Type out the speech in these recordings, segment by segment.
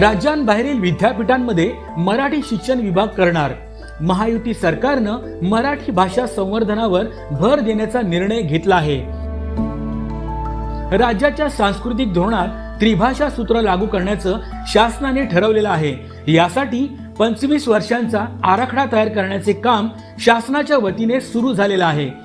राज्यांबाहेरील विद्यापीठांमध्ये मराठी शिक्षण विभाग करणार. महायुती सरकारनं मराठी भाषा संवर्धनावर भर देण्याचा निर्णय घेतला आहे. राज्याच्या सांस्कृतिक धोरणात त्रिभाषा सूत्र लागू करण्याचं शासनाने ठरवलेलं आहे. यासाठी पंचवीस वर्षांचा आराखडा तयार करण्याचे काम शासनाच्या वतीने सुरू झालेलं आहे.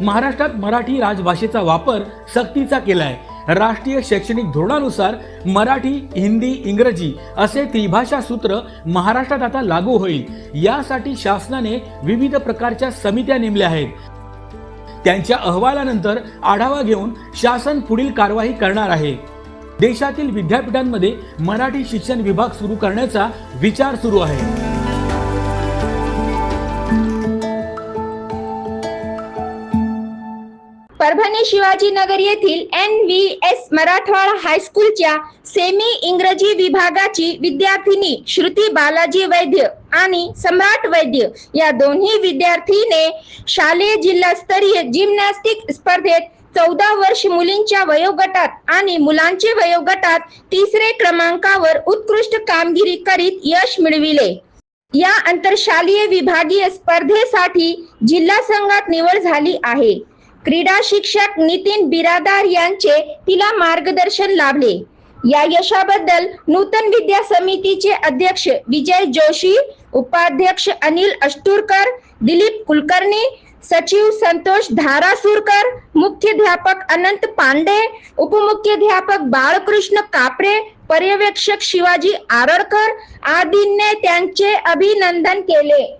महाराष्ट्रात मराठी राजभाषेचा वापर सक्तीचा केलाय. राष्ट्रीय शैक्षणिक धोरणानुसार मराठी हिंदी इंग्रजी असे त्रिभाषा सूत्र महाराष्ट्रात आता लागू होईल. यासाठी शासनाने विविध प्रकारच्या समित्या नेमल्या आहेत. त्यांच्या अहवालानंतर आढावा घेऊन शासन पुढील कारवाई करणार आहे. देशातील विद्यापीठांमध्ये मराठी शिक्षण विभाग सुरू करण्याचा विचार सुरू आहे. परभणी शिवाजीनगर येथील एन व्ही एस मराठवाडा हायस्कूलच्या सेमी इंग्रजी विभागाची विद्यार्थिनी श्रुती बालाजी वैद्य आणि सम्राट वैद्य या दोन्ही विद्यार्थीने शालेय जिल्हास्तरीय जिम्नॅस्टिक स्पर्धेत चौदा वर्ष मुलींच्या वयोगटात आणि मुलांचे वयोगटात तिसरे क्रमांकावर उत्कृष्ट कामगिरी करीत यश मिळविले. या आंतरशालीय विभागीय स्पर्धेसाठी जिल्हा संघात निवड झाली आहे. क्रीडा शिक्षक नितीन बिरादार यांचे तिला मार्गदर्शन लाभले. या यशाबद्दल नूतन विद्या समितीचे अध्यक्ष विजय जोशी उपाध्यक्ष अनिल अष्टूरकर दिलीप कुलकर्णी सचिव संतोष धारासूरकर मुख्याध्यापक अनंत पांडे उपमुख्याध्यापक बाळकृष्ण कापरे पर्यवेक्षक शिवाजी आरळकर आदींनी त्यांचे अभिनंदन केले.